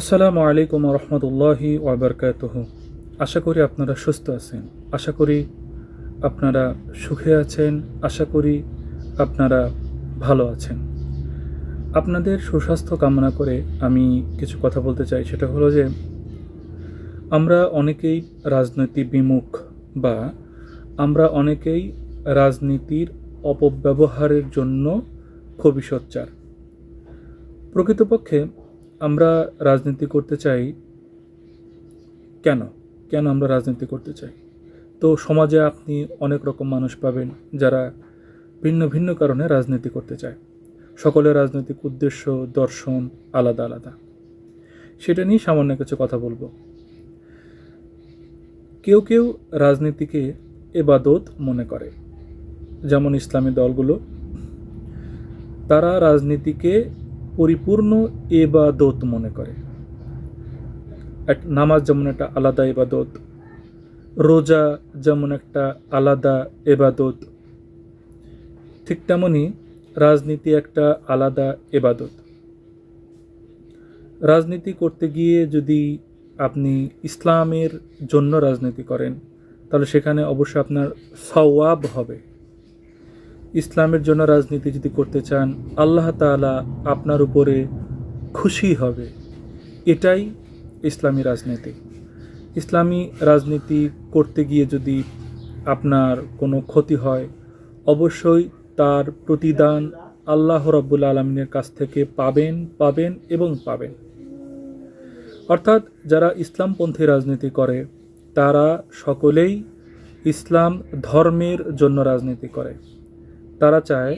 আসসালামু আলাইকুম রহমতুল্লাহি ওবরকাতহ আশা করি আপনারা সুস্থ আছেন। আশা করি আপনারা সুখে আছেন। আশা করি আপনারা ভালো আছেন। আপনাদের সুস্বাস্থ্য কামনা করে আমি কিছু কথা বলতে চাই। সেটা হলো যে, আমরা অনেকেই রাজনৈতিক বিমুখ বা আমরা অনেকেই রাজনীতির অপব্যবহারের জন্য খুবই সোচ্চার। প্রকৃতপক্ষে আমরা রাজনীতি করতে চাই কেন? কেন আমরা রাজনীতি করতে চাই? তো সমাজে আপনি অনেক রকম মানুষ পাবেন যারা ভিন্ন ভিন্ন কারণে রাজনীতি করতে চায়। সকলের রাজনৈতিক উদ্দেশ্য, দর্শন আলাদা আলাদা। সেটা নিয়ে সামান্য কিছু কথা বলব। কেউ কেউ রাজনীতিকে এবাদত মনে করে। যেমন ইসলামী দলগুলো, তারা রাজনীতিকে পরিপূর্ণ এবাদত মনে করে। নামাজ যেমন একটা আলাদা এবাদত রোজা যেমন একটা আলাদা এবাদত ঠিক তেমনই রাজনীতি একটা আলাদা এবাদত রাজনীতি করতে গিয়ে যদি আপনি ইসলামের জন্য রাজনীতি করেন, তাহলে সেখানে অবশ্যই আপনার সওয়াব হবে। ইসলামের জন্য রাজনীতি যদি করতে চান, আল্লাহ তাআলা আপনার উপরে খুশি হবে। এটাই ইসলামী রাজনীতি। ইসলামী রাজনীতি করতে গিয়ে যদি আপনার কোনো ক্ষতি হয়, অবশ্যই তার প্রতিদান আল্লাহ রব্বুল আলমিনের কাছ থেকে পাবেন পাবেন এবং পাবেন। অর্থাৎ যারা ইসলামপন্থী রাজনীতি করে, তারা সকলেই ইসলাম ধর্মের জন্য রাজনীতি করে। তারা চায়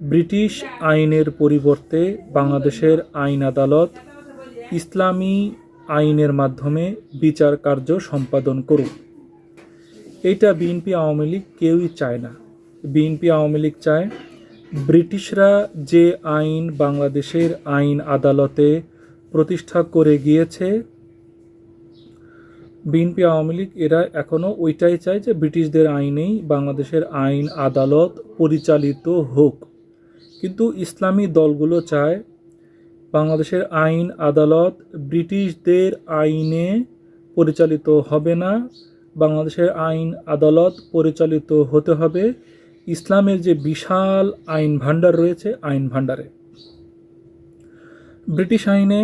ব্রিটিশ আইনের পরিবর্তে বাংলাদেশের আইন আদালত ইসলামী আইনের মাধ্যমে বিচার কার্য সম্পাদন করুক। এটা বিএনপি আওয়ামী লীগ কেউই চায় না। বিএনপি আওয়ামী লীগ চায় ব্রিটিশরা যে আইন বাংলাদেশের আইন আদালতে প্রতিষ্ঠা করে গিয়েছে বিএনপি আওয়ামী লীগ, এরা এখনও ওইটাই চায় যে ব্রিটিশদের আইনেই বাংলাদেশের আইন, আদালত পরিচালিত হোক। কিন্তু ইসলামী দলগুলো চায় বাংলাদেশের আইন, আদালত ব্রিটিশদের আইনে পরিচালিত হবে না, বাংলাদেশের আইন, আদালত পরিচালিত হতে হবে। ইসলামের যে বিশাল আইন ভাণ্ডার রয়েছে, আইন ভাণ্ডারে। ব্রিটিশ আইনে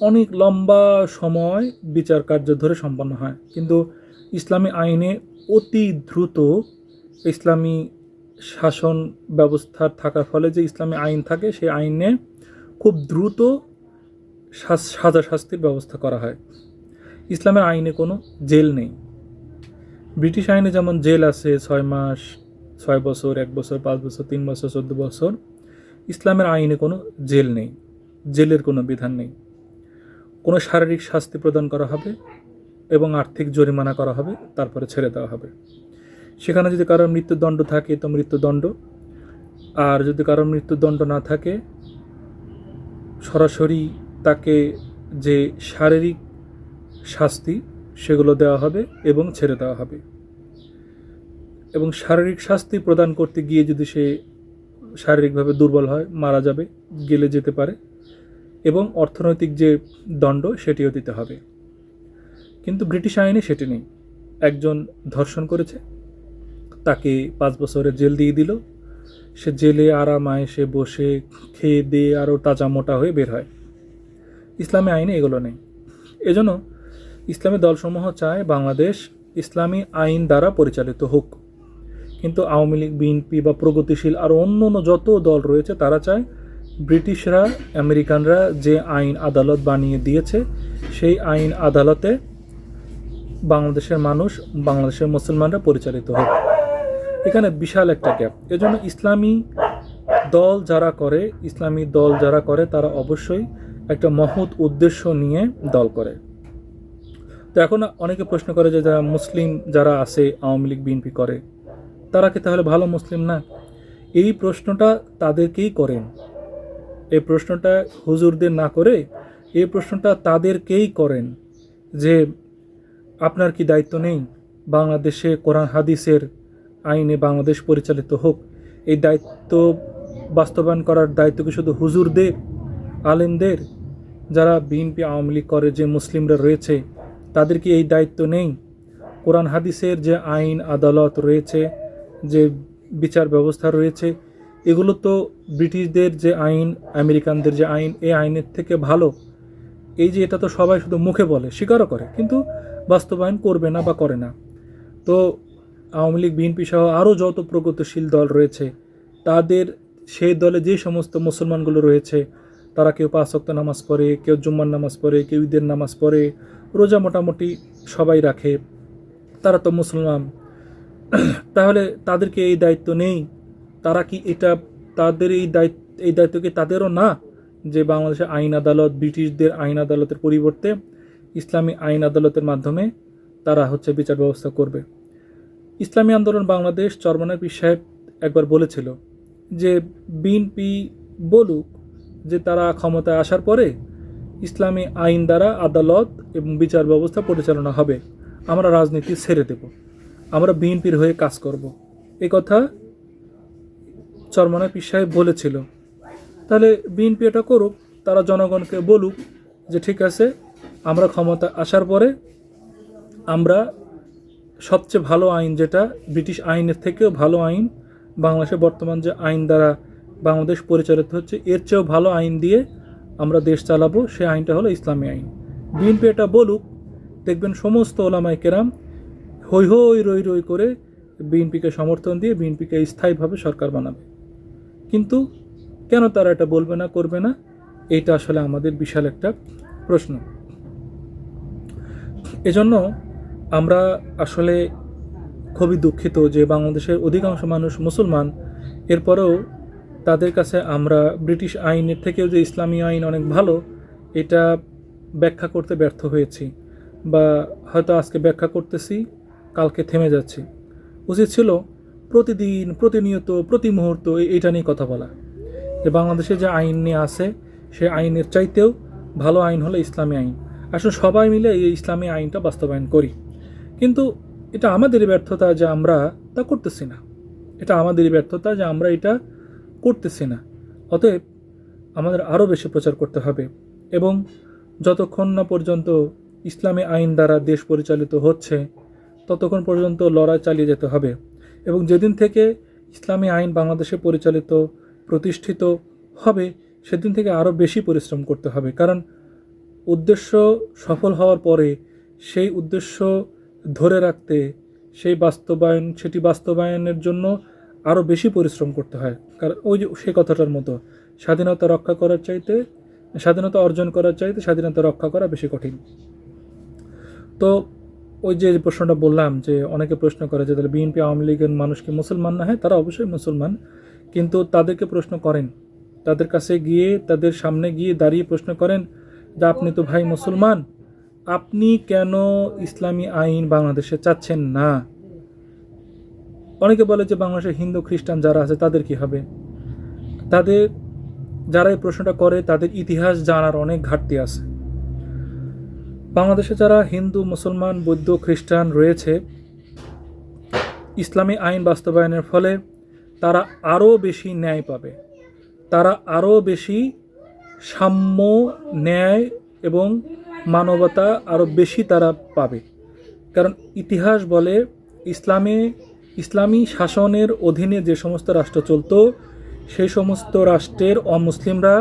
অনেক লম্বা সময় বিচার কার্য ধরে সম্পন্ন হয়। কিন্তু ইসলামী আইনে অতি দ্রুত ইসলামী শাসন ব্যবস্থা থাকার ফলে যে ইসলামী আইন থাকে, সেই আইনে খুব দ্রুত সাজা শাস্তির ব্যবস্থা করা হয়। ইসলামের আইনে কোনো জেল নেই। ব্রিটিশ আইনে যেমন জেল আছে ছয় মাস, ছয় বছর, এক বছর, পাঁচ বছর, তিন বছর, চোদ্দ বছর, ইসলামের আইনে কোনো জেল নেই। জেলের কোনো বিধান নেই। কোনো শারীরিক শাস্তি প্রদান করা হবে এবং আর্থিক জরিমানা করা হবে, তারপরে ছেড়ে দেওয়া হবে। সেখানে যদি কারোর মৃত্যুদণ্ড থাকে, তো মৃত্যুদণ্ড। আর যদি কারোর মৃত্যুদণ্ড না থাকে, সরাসরি তাকে যে শারীরিক শাস্তি, সেগুলো দেওয়া হবে এবং ছেড়ে দেওয়া হবে। এবং শারীরিক শাস্তি প্রদান করতে গিয়ে যদি সে শারীরিকভাবে দুর্বল হয়, মারা যাবে, গেলে যেতে পারে এবং অর্থনৈতিক যে দণ্ড সেটিও দিতে হবে। কিন্তু ব্রিটিশ আইনে সেটি নেই। একজন ধর্ষণ করেছে, তাকে পাঁচ বছরের জেল দিয়ে দিল। সে জেলে আরাম আয়েসে বসে খেয়ে দিয়ে আরও তাজা মোটা হয়ে বের হয়। ইসলামী আইনে এগুলো নেই। এজন্য ইসলামী দলসমূহ চায় বাংলাদেশ ইসলামী আইন দ্বারা পরিচালিত হোক। কিন্তু আওয়ামী লীগ, বিএনপি বা প্রগতিশীল আর অন্য অন্য যত দল রয়েছে, তারা চায় ব্রিটিশরা, আমেরিকানরা যে আইন আদালত বানিয়ে দিয়েছে, সেই আইন আদালতে বাংলাদেশের মানুষ, বাংলাদেশের মুসলমানরা পরিচালিত হোক। এখানে বিশাল একটা গ্যাপ এজন্য ইসলামী দল যারা করে, ইসলামী দল যারা করে, তারা অবশ্যই একটা মহৎ উদ্দেশ্য নিয়ে দল করে। তো এখন অনেকে প্রশ্ন করে যে যারা মুসলিম যারা আছে, আওয়ামী লীগ, বিএনপি করে, তারা কি তাহলে ভালো মুসলিম না? এই প্রশ্নটা তাদেরকেই করেন। এই প্রশ্নটা হুজুরদের না করে এই প্রশ্নটা তাদেরকেই করেন যে আপনার কি দায়িত্ব নেই? বাংলাদেশে কোরআন, হাদিসের আইনে বাংলাদেশ পরিচালিত হোক। এই দায়িত্ব বাস্তবায়ন করার দায়িত্ব কি শুধু হুজুরদের, আলেমদের? যারা বিএনপি, আওয়ামী লীগ করে, যে মুসলিমরা রয়েছে, তাদের কি এই দায়িত্ব নেই? কোরআন, হাদিসের যে আইন, আদালত রয়েছে, যে বিচার ব্যবস্থা রয়েছে এগুলো তো ব্রিটিশদের যে আইন, আমেরিকানদের যে আইন এই আইনের থেকে ভালো। এই যে এটা তো সবাই শুধু মুখে বলে, স্বীকারও করে, কিন্তু বাস্তবায়ন করবে না বা করে না। তো আওয়ামী লীগ, বিএনপি সহ আরও যত প্রগতিশীল দল রয়েছে, তাদের সেই দলে যে সমস্ত মুসলমানগুলো রয়েছে, তারা কেউ পাঁচ ওয়াক্ত নামাজ পড়ে, কেউ জুম্মার নামাজ পড়ে, কেউ ঈদের নামাজ পড়ে, রোজা মোটামুটি সবাই রাখে, তারা তো মুসলমান। তাহলে তাদেরকে এই দায়িত্ব নেই তারা কি এটা তাদের এই দায়িত্ব এই দায়িত্ব কি তাদেরও না? যে বাংলাদেশের আইন আদালত, ব্রিটিশদের আইন আদালতের পরিবর্তে ইসলামী আইন আদালতের মাধ্যমে তারা হচ্ছে বিচার ব্যবস্থা করবে। ইসলামী আন্দোলন বাংলাদেশ চরমনার সাহেব একবার বলেছিল যে, বিএনপি বলুক যে তারা ক্ষমতায় আসার পরে ইসলামী আইন দ্বারা আদালত এবং বিচার ব্যবস্থা পরিচালনা হবে। আমরা রাজনীতি ছেড়ে দেব। আমরা বিএনপির হয়ে কাজ করব। এই কথা চরমনা পীর সাহেব বলেছিল। তাহলে বিএনপি এটা করুক, তারা জনগণকে বলুক যে ঠিক আছে, আমরা ক্ষমতা আসার পরে আমরা সবচেয়ে ভালো আইন যেটা, ব্রিটিশ আইনের থেকেও ভালো আইন বাংলাদেশে বর্তমান যে আইন দ্বারা বাংলাদেশ পরিচালিত হচ্ছে, এর চেয়েও ভালো আইন দিয়ে আমরা দেশ চালাবো সেই আইনটা হলো ইসলামী আইন। বিএনপি এটা বলুক, দেখবেন সমস্ত ওলামাই কেরাম হৈ হৈ রই রই করে বিএনপিকে সমর্থন দিয়ে বিএনপিকে স্থায়ীভাবে সরকার বানাবে। কিন্তু কেন তারা এটা বলবে না, করবে না? এটা আসলে আমাদের বিশাল একটা প্রশ্ন। এজন্য আমরা আসলে খুবই দুঃখিত যে বাংলাদেশের অধিকাংশ মানুষ মুসলমান। এরপরেও তাদের কাছে আমরা ব্রিটিশ আইনের থেকেও যে ইসলামী আইন অনেক ভালো, এটা ব্যাখ্যা করতে ব্যর্থ হয়েছি বা হয়তো আজকে ব্যাখ্যা করতেছি, কালকে থেমে যাচ্ছি। উচিত ছিল প্রতিদিন, প্রতিনিয়ত, প্রতি মুহূর্ত এইটা নিয়ে কথা বলা। যে বাংলাদেশে যে আইন নিয়ে আছে সেই আইনের চাইতেও ভালো আইন হলো ইসলামী আইন। আসলে সবাই মিলে এই ইসলামী আইনটা বাস্তবায়ন করি। কিন্তু এটা আমাদেরই ব্যর্থতা যে আমরা তা করতেছি না। এটা আমাদেরই ব্যর্থতা যে আমরা এটা করতেছি না। অতএব আমাদের আরও বেশি প্রচার করতে হবে এবং যতক্ষণ না পর্যন্ত ইসলামী আইন দ্বারা দেশ পরিচালিত হচ্ছে, ততক্ষণ পর্যন্ত লড়াই চালিয়ে যেতে হবে। এবং যেদিন থেকে ইসলামী আইন বাংলাদেশে পরিচালিত, প্রতিষ্ঠিত হবে, সেদিন থেকে আরও বেশি পরিশ্রম করতে হবে। কারণ উদ্দেশ্য সফল হওয়ার পরে সেই উদ্দেশ্য ধরে রাখতে, সেই বাস্তবায়ন, সেটি বাস্তবায়নের জন্য আরও বেশি পরিশ্রম করতে হয়। কারণ ওই যে সেই কথাটার মতো। স্বাধীনতা রক্ষা করার চাইতে, স্বাধীনতা অর্জন করার চাইতে স্বাধীনতা রক্ষা করা বেশি কঠিন। তো ওই যে প্রশ্নটা বললাম যে অনেকে প্রশ্ন করে যে তাহলে বিএনপি আওয়ামী লীগের মানুষ কি মুসলমান না? হ্যাঁ তারা অবশ্যই মুসলমান। কিন্তু তাদেরকে প্রশ্ন করেন। তাদের কাছে গিয়ে, তাদের সামনে গিয়ে দাঁড়িয়ে প্রশ্ন করেন যে, আপনি তো ভাই মুসলমান। আপনি কেন ইসলামী আইন বাংলাদেশে চাচ্ছেন না? অনেকে বলে যে, বাংলাদেশে হিন্দু, খ্রিস্টান যারা আছে, তাদের কি হবে? তাদের, যারা এই প্রশ্নটা করে, তাদের ইতিহাস জানার অনেক ঘাটতি আছে। বাংলাদেশে যারা হিন্দু, মুসলমান, বৌদ্ধ, খ্রিস্টান রয়েছে, ইসলামী আইন বাস্তবায়নের ফলে তারা আরও বেশি ন্যায় পাবে। তারা আরও বেশি সাম্য, ন্যায় এবং মানবতা আরও বেশি তারা পাবে। কারণ ইতিহাস বলে ইসলামে, ইসলামী শাসনের অধীনে যে সমস্ত রাষ্ট্র চলতো, সেই সমস্ত রাষ্ট্রের অমুসলিমরা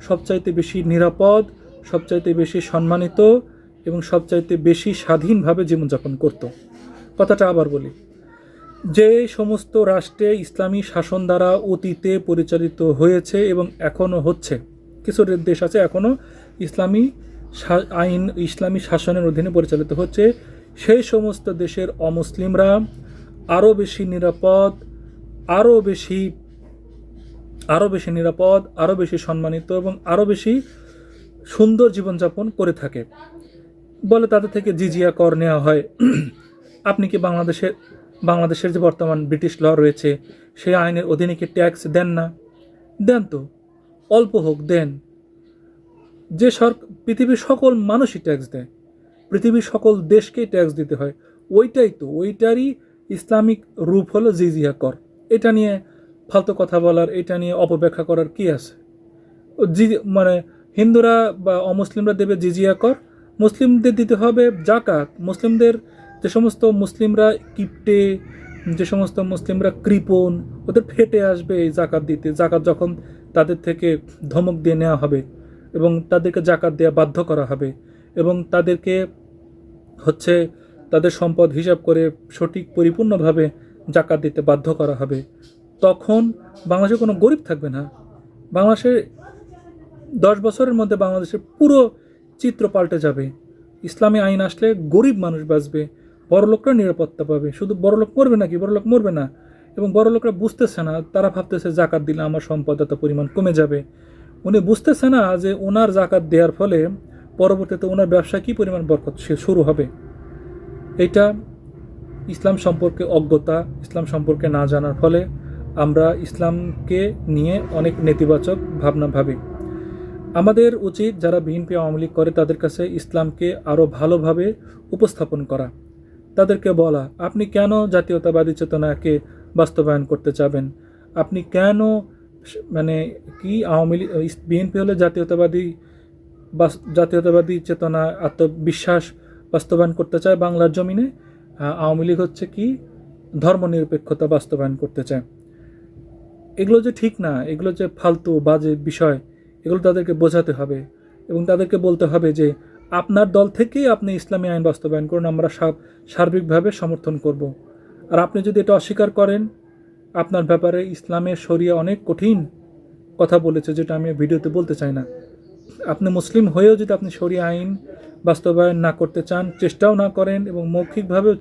সবচাইতে বেশি নিরাপদ, সবচাইতে বেশি সম্মানিত এবং সবচাইতে বেশি স্বাধীনভাবে জীবনযাপন করত। কথাটা আবার বলি। যে সমস্ত রাষ্ট্রে ইসলামী শাসন দ্বারা অতীতে পরিচালিত হয়েছে এবং এখনও হচ্ছে, কিছু দেশ আছে এখনও ইসলামী আইন, ইসলামী শাসনের অধীনে পরিচালিত হচ্ছে। সেই সমস্ত দেশের অমুসলিমরা আরও বেশি নিরাপদ, আরও বেশি আরও বেশি নিরাপদ, আরও বেশি সম্মানিত এবং আরও বেশি সুন্দর জীবনযাপন করে থাকে। বলে তাদের থেকে জিজিয়া কর নেওয়া হয়। আপনি কি বাংলাদেশের বাংলাদেশের যে বর্তমান ব্রিটিশ ল রয়েছে, সেই আইনের অধীনে কি ট্যাক্স দেন না? দেন তো। অল্প হোক, দেন। যে সর, পৃথিবীর সকল মানুষই ট্যাক্স দেয়। পৃথিবীর সকল দেশকেই ট্যাক্স দিতে হয়। ওইটাই তো, ওইটারই ইসলামিক রূপ হলো জিজিয়া কর। এটা নিয়ে ফালতু কথা বলার, এটা নিয়ে অপব্যাখ্যা করার কি আছে? জি মানে হিন্দুরা বা অমুসলিমরা দেবে জিজিয়া কর? মুসলিমদের দিতে হবে জাকাত। মুসলিমদের যে সমস্ত মুসলিমরা কিপটে, যে সমস্ত মুসলিমরা কৃপণ, ওদের ফেটে আসবে এই জাকাত দিতে। জাকাত যখন তাদের থেকে ধমক দিয়ে নেওয়া হবে এবং তাদেরকে জাকাত দেওয়া বাধ্য করা হবে এবং তাদেরকে হচ্ছে তাদের সম্পদ হিসাব করে সঠিক পরিপূর্ণভাবে জাকাত দিতে বাধ্য করা হবে, তখন বাংলাদেশে কোনো গরিব থাকবে না। বাংলাদেশে দশ বছরের মধ্যে বাংলাদেশের পুরো চিত্র পাল্টে যাবে। ইসলামী আইন আসলে গরিব মানুষ বাঁচবে বড় লোকরা নিরাপত্তা পাবে। শুধু বড় লোক মরবে নাকি? বড় লোক মরবে না। এবং বড় লোকরা বুঝতেছে না, তারা ভাবতেছে জাকাত দিলে আমার সম্পদ এত পরিমাণ কমে যাবে। উনি বুঝতেছে না যে ওনার জাকাত দেওয়ার ফলে পরবর্তীতে ওনার ব্যবসা কী পরিমাণ বরকত সে শুরু হবে। এটা ইসলাম সম্পর্কে অজ্ঞতা, ইসলাম সম্পর্কে না জানার ফলে আমরা ইসলামকে নিয়ে অনেক নেতিবাচক ভাবনা ভাবি। আমাদের উচিত যারা বিএনপি আওয়ামী লীগ করে তাদের কাছে ইসলামকে আরও ভালোভাবে উপস্থাপন করা। তাদেরকে বলা, আপনি কেন জাতীয়তাবাদী চেতনাকে বাস্তবায়ন করতে চাবেন? আপনি কেন মানে কি আওয়ামী লীগ বিএনপি হলে জাতীয়তাবাদী জাতীয়তাবাদী চেতনা, আত্মবিশ্বাস বাস্তবায়ন করতে চায় বাংলার জমিনে? আওয়ামী লীগ হচ্ছে কি ধর্মনিরপেক্ষতা বাস্তবায়ন করতে চায়? এগুলো যে ঠিক না, এগুলো যে ফালতু বাজে বিষয় এগুলো তাদেরকে বোঝাতে হবে এবং তাদেরকে বলতে হবে যে আপনার দল থেকেই আপনি ইসলামী আইন বাস্তবায়ন করুন, আমরা সা- সার্বিকভাবে সমর্থন করব। আর আপনি যদি এটা অস্বীকার করেন, আপনার ব্যাপারে ইসলামের শরিয়া অনেক কঠিন কথা বলেছে যেটা আমি ভিডিওতে বলতে চাই না। আপনি মুসলিম হয়েও যদি আপনি শরিয়া আইন বাস্তবায়ন না করতে চান, চেষ্টাও না করেন এবং মৌখিকভাবেও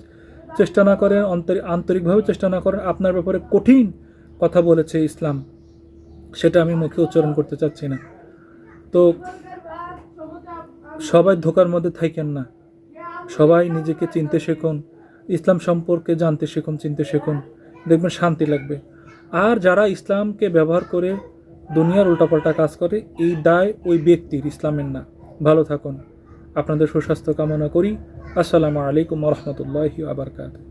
চেষ্টা না করেন আন্তরিকভাবে চেষ্টা না করেন, আপনার ব্যাপারে কঠিন কথা বলেছে ইসলাম। সেটা আমি মুখে উচ্চারণ করতে চাচ্ছি না। তো সবাই ধোকার মধ্যে থাকেন না। সবাই নিজেকে চিনতে শেখুন। ইসলাম সম্পর্কে জানতে শেখুন, চিনতে শেখুন। দেখবেন শান্তি লাগবে। আর যারা ইসলামকে ব্যবহার করে দুনিয়ার উল্টাপাল্টা কাজ করে, এই দায় ওই ব্যক্তির, ইসলামের না। ভালো থাকুন। আপনাদের সুস্বাস্থ্য কামনা করি। আসসালামু আলাইকুম রহমতুল্লাহি আবরকাত